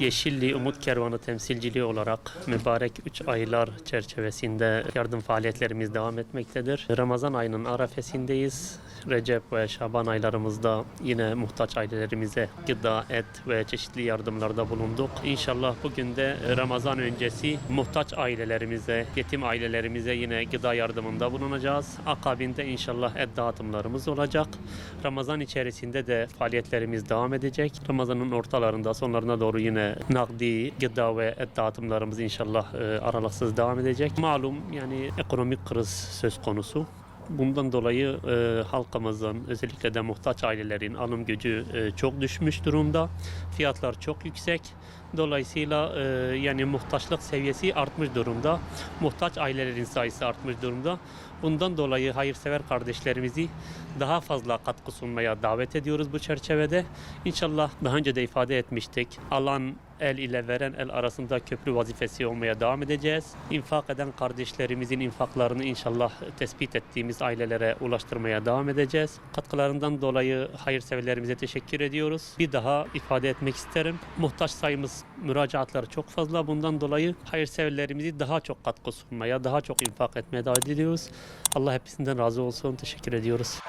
Yeşilli Umut Kervanı temsilciliği olarak mübarek 3 aylar çerçevesinde yardım faaliyetlerimiz devam etmektedir. Ramazan ayının arafesindeyiz. Recep ve Şaban aylarımızda yine muhtaç ailelerimize gıda, et ve çeşitli yardımlarda bulunduk. İnşallah bugün de Ramazan öncesi muhtaç ailelerimize, yetim ailelerimize yine gıda yardımında bulunacağız. Akabinde inşallah et dağıtımlarımız olacak. Ramazan içerisinde de faaliyetlerimiz devam edecek. Ramazanın ortalarında, sonlarına doğru yine nakdi, gıda ve et dağıtımlarımız inşallah e, aralıksız devam edecek. Malum yani ekonomik kriz söz konusu. Bundan dolayı e, halkımızın özellikle de muhtaç ailelerin alım gücü e, çok düşmüş durumda. Fiyatlar çok yüksek. Dolayısıyla e, yani muhtaçlık seviyesi artmış durumda. Muhtaç ailelerin sayısı artmış durumda. Bundan dolayı hayırsever kardeşlerimizi daha fazla katkı sunmaya davet ediyoruz bu çerçevede. İnşallah daha önce de ifade etmiştik. Alan el ile veren el arasında köprü vazifesi olmaya devam edeceğiz. İnfak eden kardeşlerimizin infaklarını inşallah tespit ettiğimiz ailelere ulaştırmaya devam edeceğiz. Katkılarından dolayı hayırseverlerimize teşekkür ediyoruz. Bir daha ifade etmek isterim. Muhtaç sayımız müracaatları çok fazla. Bundan dolayı hayırseverlerimizi daha çok katkı sunmaya, daha çok infak etmeye davet ediyoruz. Allah hepsinden razı olsun. Teşekkür ediyoruz.